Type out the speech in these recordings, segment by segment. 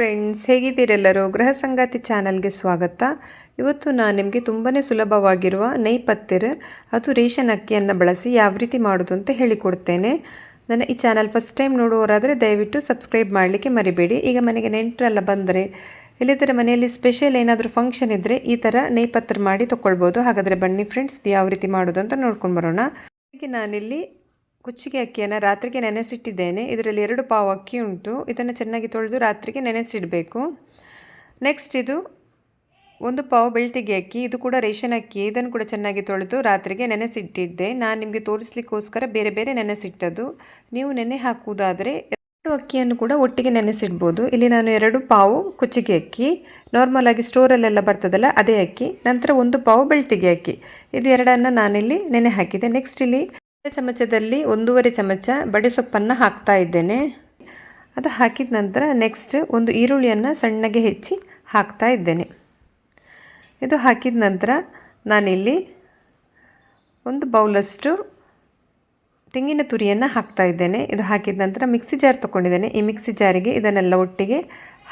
Friends ಹೇಗಿದ್ದೀರೆಲ್ಲರೂ ಗೃಹ ಸಂಗಾತಿ ಚಾನಲ್ಗೆ ಸ್ವಾಗತ. ಇವತ್ತು ನಾನು ನಿಮಗೆ ತುಂಬಾ ಸುಲಭವಾಗಿರುವ ನೈ ಪತ್ತಿರ್ ಅದು ರೇಷನ್ ಅಕ್ಕಿಯನ್ನು ಬಳಸಿ ಯಾವ ರೀತಿ ಮಾಡೋದು ಅಂತ ಹೇಳಿಕೊಡ್ತೇನೆ. ನನ್ನ ಈ ಚಾನಲ್ ಫಸ್ಟ್ ಟೈಮ್ ನೋಡುವವರಾದರೆ ದಯವಿಟ್ಟು ಸಬ್ಸ್ಕ್ರೈಬ್ ಮಾಡಲಿಕ್ಕೆ ಮರಿಬೇಡಿ. ಈಗ ಮನೆಗೆ ನೆಂಟರೆಲ್ಲ ಬಂದರೆ ಇಲ್ಲಿದ್ದರೆ ಮನೆಯಲ್ಲಿ ಸ್ಪೆಷಲ್ ಏನಾದರೂ ಫಂಕ್ಷನ್ ಇದ್ದರೆ ಈ ಥರ ನೈಪತ್ರ ಮಾಡಿ ತೊಗೊಳ್ಬೋದು ಹಾಗಾದರೆ ಬನ್ನಿ ಫ್ರೆಂಡ್ಸ್ ಯಾವ ರೀತಿ ಮಾಡೋದು ಅಂತ ನೋಡ್ಕೊಂಡು ಬರೋಣ. ಹೀಗೆ ನಾನಿಲ್ಲಿ ಕುಚ್ಚಿಗೆ ಅಕ್ಕಿಯನ್ನು ರಾತ್ರಿಗೆ ನೆನೆಸಿಟ್ಟಿದ್ದೇನೆ. ಇದರಲ್ಲಿ ಎರಡು ಪಾವು ಅಕ್ಕಿ ಉಂಟು. ಇದನ್ನು ಚೆನ್ನಾಗಿ ತೊಳೆದು ರಾತ್ರಿಗೆ ನೆನೆಸಿಡಬೇಕು. ನೆಕ್ಸ್ಟ್ ಇದು ಒಂದು ಪಾವು ಬೆಳ್ತಿಗೆ ಅಕ್ಕಿ. ಇದು ಕೂಡ ರೇಷನ್ ಅಕ್ಕಿ. ಇದನ್ನು ಕೂಡ ಚೆನ್ನಾಗಿ ತೊಳೆದು ರಾತ್ರಿಗೆ ನೆನೆಸಿಟ್ಟಿದ್ದೆ. ನಾನು ನಿಮಗೆ ತೋರಿಸ್ಲಿಕ್ಕೋಸ್ಕರ ಬೇರೆ ಬೇರೆ ನೆನೆಸಿಟ್ಟದ್ದು. ನೀವು ನೆನೆ ಹಾಕುವುದಾದರೆ ಎರಡು ಅಕ್ಕಿಯನ್ನು ಕೂಡ ಒಟ್ಟಿಗೆ ನೆನೆಸಿಡ್ಬೋದು. ಇಲ್ಲಿ ನಾನು ಎರಡು ಪಾವು ಕುಚ್ಚಿಗೆ ಅಕ್ಕಿ. ನಾರ್ಮಲ್ ಆಗಿ ಸ್ಟೋರಲ್ಲೆಲ್ಲ ಬರ್ತದಲ್ಲ, ಅದೇ ಅಕ್ಕಿ. ನಂತರ ಒಂದು ಪಾವು ಬೆಳ್ತಿಗೆ ಅಕ್ಕಿ. ಇದು ಎರಡನ್ನು ನಾನಿಲ್ಲಿ ನೆನೆ ಹಾಕಿದೆ ನೆಕ್ಸ್ಟ್ ಇಲ್ಲಿ ಚಮಚದಲ್ಲಿ ಒಂದೂವರೆ ಚಮಚ ಬಡೆ ಸೊಪ್ಪನ್ನು ಹಾಕ್ತಾ ಇದ್ದೇನೆ. ಅದು ಹಾಕಿದ ನಂತರ ನೆಕ್ಸ್ಟ್ ಒಂದು ಈರುಳ್ಳಿಯನ್ನು ಸಣ್ಣಗೆ ಹೆಚ್ಚಿ ಹಾಕ್ತಾ ಇದ್ದೇನೆ. ಇದು ಹಾಕಿದ ನಂತರ ನಾನಿಲ್ಲಿ ಒಂದು ಬೌಲಷ್ಟು ತೆಂಗಿನ ತುರಿಯನ್ನು ಹಾಕ್ತಾ ಇದ್ದೇನೆ. ಇದು ಹಾಕಿದ ನಂತರ ಮಿಕ್ಸಿ ಜಾರ್ ತೊಗೊಂಡಿದ್ದೇನೆ. ಈ ಮಿಕ್ಸಿ ಜಾರಿಗೆ ಇದನ್ನೆಲ್ಲ ಒಟ್ಟಿಗೆ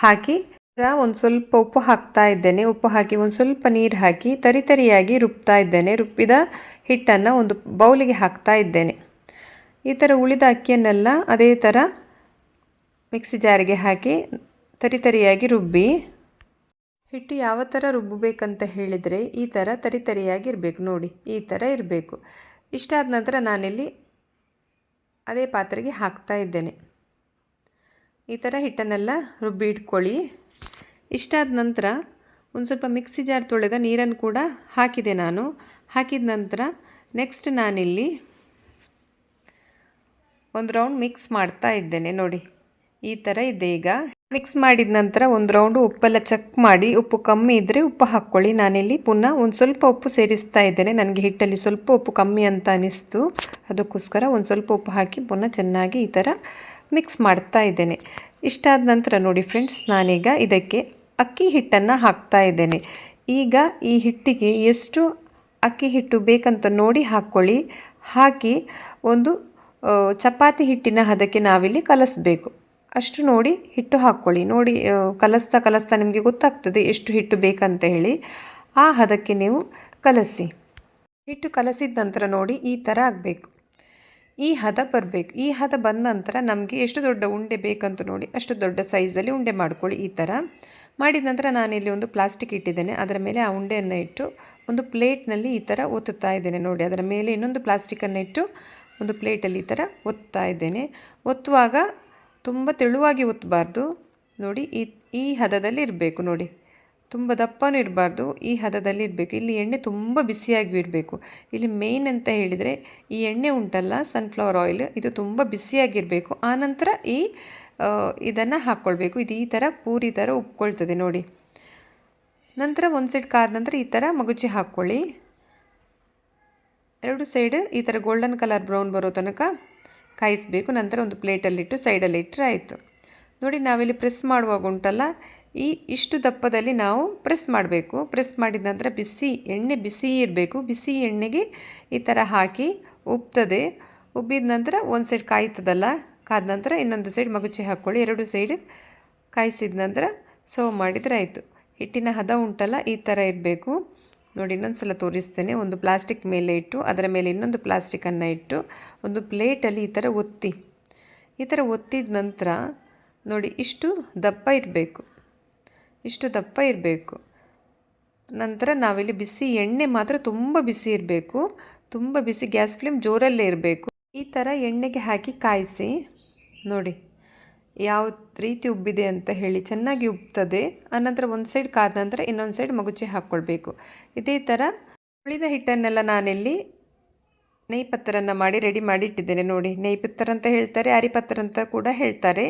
ಹಾಕಿ ಒಂದು ಸ್ವಲ್ಪ ಉಪ್ಪು ಹಾಕ್ತಾ ಇದ್ದೇನೆ. ಉಪ್ಪು ಹಾಕಿ ಒಂದು ಸ್ವಲ್ಪ ನೀರು ಹಾಕಿ ತರಿ ತರಿಯಾಗಿ ರುಬ್ತಾ ಇದ್ದೇನೆ. ರುಬ್ಬಿದ ಹಿಟ್ಟನ್ನು ಒಂದು ಬೌಲಿಗೆ ಹಾಕ್ತಾ ಇದ್ದೇನೆ. ಈ ಥರ ಉಳಿದ ಅಕ್ಕಿಯನ್ನೆಲ್ಲ ಅದೇ ಥರ ಮಿಕ್ಸಿ ಜಾರಿಗೆ ಹಾಕಿ ತರಿ ತರಿಯಾಗಿ ರುಬ್ಬಿ. ಹಿಟ್ಟು ಯಾವ ಥರ ರುಬ್ಬಬೇಕಂತ ಹೇಳಿದರೆ ಈ ಥರ ತರಿ ತರಿಯಾಗಿ ಇರಬೇಕು. ನೋಡಿ, ಈ ಥರ ಇರಬೇಕು. ಇಷ್ಟಾದ ನಂತರ ನಾನಿಲ್ಲಿ ಅದೇ ಪಾತ್ರೆಗೆ ಹಾಕ್ತಾ ಇದ್ದೇನೆ. ಈ ಥರ ಹಿಟ್ಟನ್ನೆಲ್ಲ ರುಬ್ಬಿ ಇಟ್ಕೊಳ್ಳಿ. ಇಷ್ಟಾದ ನಂತರ ಒಂದು ಸ್ವಲ್ಪ ಮಿಕ್ಸಿ ಜಾರ್ ತೊಳೆದ ನೀರನ್ನು ಕೂಡ ಹಾಕಿದೆ ನಾನು. ಹಾಕಿದ ನಂತರ ನೆಕ್ಸ್ಟ್ ನಾನಿಲ್ಲಿ ಒಂದು ರೌಂಡ್ ಮಿಕ್ಸ್ ಮಾಡ್ತಾ ಇದ್ದೇನೆ ನೋಡಿ. ಈ ಥರ ಇದೆ ಈಗ. ಮಿಕ್ಸ್ ಮಾಡಿದ ನಂತರ ಒಂದು ರೌಂಡು ಉಪ್ಪೆಲ್ಲ ಚೆಕ್ ಮಾಡಿ, ಉಪ್ಪು ಕಮ್ಮಿ ಇದ್ದರೆ ಉಪ್ಪು ಹಾಕ್ಕೊಳ್ಳಿ. ನಾನಿಲ್ಲಿ ಪುನಃ ಒಂದು ಸ್ವಲ್ಪ ಉಪ್ಪು ಸೇರಿಸ್ತಾ ಇದ್ದೇನೆ. ನನಗೆ ಹಿಟ್ಟಲ್ಲಿ ಸ್ವಲ್ಪ ಉಪ್ಪು ಕಮ್ಮಿ ಅಂತ ಅನಿಸ್ತು. ಅದಕ್ಕೋಸ್ಕರ ಒಂದು ಸ್ವಲ್ಪ ಉಪ್ಪು ಹಾಕಿ ಪುನಃ ಚೆನ್ನಾಗಿ ಈ ಥರ ಮಿಕ್ಸ್ ಮಾಡ್ತಾ ಇದ್ದೇನೆ. ಇಷ್ಟಾದ ನಂತರ ನೋಡಿ ಫ್ರೆಂಡ್ಸ್ ನಾನೀಗ ಇದಕ್ಕೆ ಅಕ್ಕಿ ಹಿಟ್ಟನ್ನು ಹಾಕ್ತಾ ಇದ್ದೇನೆ. ಈಗ ಈ ಹಿಟ್ಟಿಗೆ ಎಷ್ಟು ಅಕ್ಕಿ ಹಿಟ್ಟು ಬೇಕಂತ ನೋಡಿ ಹಾಕ್ಕೊಳ್ಳಿ ಹಾಕಿ ಒಂದು ಚಪಾತಿ ಹಿಟ್ಟಿನ ಹದಕ್ಕೆ ನಾವಿಲ್ಲಿ ಕಲಸಬೇಕು. ಅಷ್ಟು ನೋಡಿ ಹಿಟ್ಟು ಹಾಕ್ಕೊಳ್ಳಿ ನೋಡಿ ಕಲಿಸ್ತಾ ಕಲಸ್ತಾ ನಿಮಗೆ ಗೊತ್ತಾಗ್ತದೆ ಎಷ್ಟು ಹಿಟ್ಟು ಬೇಕಂತ ಹೇಳಿ. ಆ ಹದಕ್ಕೆ ನೀವು ಕಲಸಿ. ಹಿಟ್ಟು ಕಲಸಿದ ನಂತರ ನೋಡಿ ಈ ಥರ ಆಗಬೇಕು. ಈ ಹದ ಬರಬೇಕು. ಈ ಹದ ಬಂದ ನಂತರ ನಮಗೆ ಎಷ್ಟು ದೊಡ್ಡ ಉಂಡೆ ಬೇಕಂತ ನೋಡಿ, ಅಷ್ಟು ದೊಡ್ಡ ಸೈಜಲ್ಲಿ ಉಂಡೆ ಮಾಡ್ಕೊಳ್ಳಿ ಈ ಥರ. ಮಾಡಿದ ನಂತರ ನಾನಿಲ್ಲಿ ಒಂದು ಪ್ಲಾಸ್ಟಿಕ್ ಇಟ್ಟಿದ್ದೇನೆ. ಅದರ ಮೇಲೆ ಆ ಉಂಡೆಯನ್ನು ಇಟ್ಟು ಒಂದು ಪ್ಲೇಟ್ನಲ್ಲಿ ಈ ಥರ ಒತ್ತುತ್ತಾ ಇದ್ದೇನೆ. ನೋಡಿ, ಅದರ ಮೇಲೆ ಇನ್ನೊಂದು ಪ್ಲಾಸ್ಟಿಕನ್ನು ಇಟ್ಟು ಒಂದು ಪ್ಲೇಟಲ್ಲಿ ಈ ಥರ ಒತ್ತಾ ಇದ್ದೇನೆ. ಒತ್ತುವಾಗ ತುಂಬ ತೆಳುವಾಗಿ ಒತ್ತಬಾರ್ದು ನೋಡಿ, ಈ ಈ ಹದದಲ್ಲಿ ಇರಬೇಕು. ನೋಡಿ, ತುಂಬ ದಪ್ಪನೂ ಇರಬಾರ್ದು. ಈ ಹದದಲ್ಲಿ ಇರಬೇಕು. ಇಲ್ಲಿ ಎಣ್ಣೆ ತುಂಬ ಬಿಸಿಯಾಗಿ ಇರಬೇಕು ಇಲ್ಲಿ ಮೇಯ್ನ್ ಅಂತ ಹೇಳಿದರೆ ಈ ಎಣ್ಣೆ ಉಂಟಲ್ಲ ಸನ್ಫ್ಲವರ್ ಆಯಿಲ್ ಇದು ತುಂಬ ಬಿಸಿಯಾಗಿರಬೇಕು ಆನಂತರ ಈ ಇದನ್ನು ಹಾಕ್ಕೊಳ್ಬೇಕು ಇದು ಈ ಥರ ಪೂರಿ ಥರ ಉಪ್ಕೊಳ್ತದೆ ನೋಡಿ. ನಂತರ ಒಂದು ಸೈಡ್ ಕಾದ ನಂತರ ಈ ಥರ ಮಗುಚಿ ಹಾಕ್ಕೊಳ್ಳಿ. ಎರಡು ಸೈಡ್ ಈ ಥರ ಗೋಲ್ಡನ್ ಕಲರ್ ಬ್ರೌನ್ ಬರೋ ತನಕ ಕಾಯಿಸಬೇಕು. ನಂತರ ಒಂದು ಪ್ಲೇಟಲ್ಲಿಟ್ಟು ಸೈಡಲ್ಲಿ ಇಟ್ಟರೆ ಆಯಿತು. ನೋಡಿ, ನಾವಿಲ್ಲಿ ಪ್ರೆಸ್ ಮಾಡುವಾಗ ಉಂಟಲ್ಲ, ಈ ಇಷ್ಟು ದಪ್ಪದಲ್ಲಿ ನಾವು ಪ್ರೆಸ್ ಮಾಡಬೇಕು. ಪ್ರೆಸ್ ಮಾಡಿದ ನಂತರ ಬಿಸಿ ಎಣ್ಣೆ ಬಿಸಿ ಇರಬೇಕು. ಬಿಸಿ ಎಣ್ಣೆಗೆ ಈ ಥರ ಹಾಕಿ ಉಬ್ತದೆ ಉಬ್ಬಿದ ನಂತರ ಒಂದು ಸೈಡ್ ಕಾಯ್ತದಲ್ಲ ಕಾದ ನಂತರ ಇನ್ನೊಂದು ಸೈಡ್ ಮಗುಚಿ ಹಾಕ್ಕೊಳ್ಳಿ ಎರಡು ಸೈಡ್ ಕಾಯಿಸಿದ ನಂತರ ಸರ್ವ್ ಮಾಡಿದರೆ ಆಯಿತು. ಹಿಟ್ಟಿನ ಹದ ಉಂಟಲ್ಲ, ಈ ಥರ ಇರಬೇಕು. ನೋಡಿ ಇನ್ನೊಂದು ಸಲ ತೋರಿಸ್ತೇನೆ. ಒಂದು ಪ್ಲಾಸ್ಟಿಕ್ ಮೇಲೆ ಇಟ್ಟು, ಅದರ ಮೇಲೆ ಇನ್ನೊಂದು ಪ್ಲಾಸ್ಟಿಕನ್ನು ಇಟ್ಟು, ಒಂದು ಪ್ಲೇಟಲ್ಲಿ ಈ ಥರ ಒತ್ತಿ. ಈ ಥರ ಒತ್ತಿದ ನಂತರ ನೋಡಿ, ಇಷ್ಟು ದಪ್ಪ ಇರಬೇಕು. ಇಷ್ಟು ದಪ್ಪ ಇರಬೇಕು. ನಂತರ ನಾವಿಲ್ಲಿ ಬಿಸಿ ಎಣ್ಣೆ ಮಾತ್ರ ತುಂಬ ಬಿಸಿ ಇರಬೇಕು. ತುಂಬ ಬಿಸಿ ಗ್ಯಾಸ್ ಫ್ಲೇಮ್ ಜೋರಲ್ಲೇ ಇರಬೇಕು. ಈ ಥರ ಎಣ್ಣೆಗೆ ಹಾಕಿ ಕಾಯಿಸಿ. ನೋಡಿ, ಯಾವ ರೀತಿ ಉಬ್ಬಿದೆ ಅಂತ ಹೇಳಿ ಚೆನ್ನಾಗಿ ಉಬ್ತದೆ. ಆನಂತರ ಒಂದು ಸೈಡ್ ಕಾದ ನಂತರ ಇನ್ನೊಂದು ಸೈಡ್ ಮಗುಚಿ ಹಾಕ್ಕೊಳ್ಬೇಕು ಇದೇ ಥರ ಉಳಿದ ಹಿಟ್ಟನ್ನೆಲ್ಲ ನಾನಿಲ್ಲಿ ಪತ್ತರನ್ನು ಮಾಡಿ ರೆಡಿ ಮಾಡಿ ಇಟ್ಟಿದ್ದೇನೆ ನೋಡಿ ಪತ್ತರ ಅಂತ ಹೇಳ್ತಾರೆ ಅರಿಪತ್ತರ ಅಂತ ಕೂಡ ಹೇಳ್ತಾರೆ.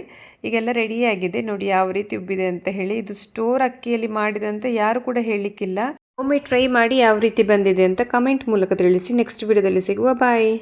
ಈಗೆಲ್ಲ ರೆಡಿಯಾಗಿದೆ ನೋಡಿ, ಯಾವ ರೀತಿ ಉಬ್ಬಿದೆ ಅಂತ ಹೇಳಿ. ಇದು ಸ್ಟೋರ್ ಅಕ್ಕಿಯಲ್ಲಿ ಮಾಡಿದಂತೆ ಯಾರು ಕೂಡ ಹೇಳಲಿಕ್ಕಿಲ್ಲ ಒಮ್ಮೆ ಟ್ರೈ ಮಾಡಿ ಯಾವ ರೀತಿ ಬಂದಿದೆ ಅಂತ ಕಮೆಂಟ್ ಮೂಲಕ ತಿಳಿಸಿ. ನೆಕ್ಸ್ಟ್ ವಿಡಿಯೋದಲ್ಲಿ ಸಿಗುವ. ಬಾಯ್